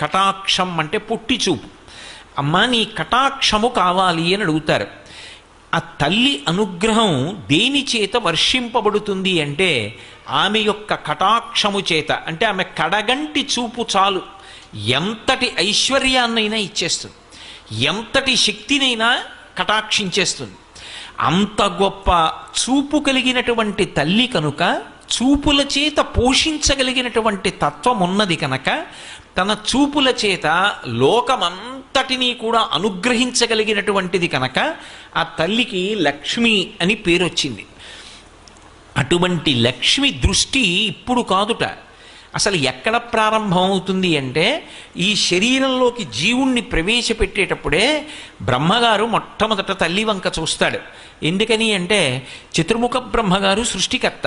కటాక్షం అంటే పొట్టి చూపు అమ్మా నీ కటాక్షము కావాలి అని అడుగుతారు. ఆ తల్లి అనుగ్రహం దేని చేత వర్షింపబడుతుంది అంటే ఆమె యొక్క కటాక్షము చేత. అంటే ఆమె కడగంటి చూపు చాలు. ఎంతటి ఐశ్వర్యాన్నైనా ఇచ్చేస్తుంది. ఎంతటి శక్తినైనా కటాక్షించేస్తుంది. అంత గొప్ప చూపు కలిగినటువంటి తల్లి కనుక చూపుల చేత పోషించగలిగినటువంటి తత్వం ఉన్నది కనుక తన చూపుల చేత లోకమంతటినీ కూడా అనుగ్రహించగలిగినటువంటిది కనుక ఆ తల్లికి లక్ష్మి అని పేరు వచ్చింది అటువంటి లక్ష్మి దృష్టి ఇప్పుడు కాదుట. అసలు ఎక్కడ ప్రారంభమవుతుంది అంటే ఈ శరీరంలోకి జీవుణ్ణి ప్రవేశపెట్టేటప్పుడే బ్రహ్మగారు మొట్టమొదట తల్లి వంక చూస్తాడు. ఎందుకని అంటే చతుర్ముఖ బ్రహ్మగారు సృష్టికర్త.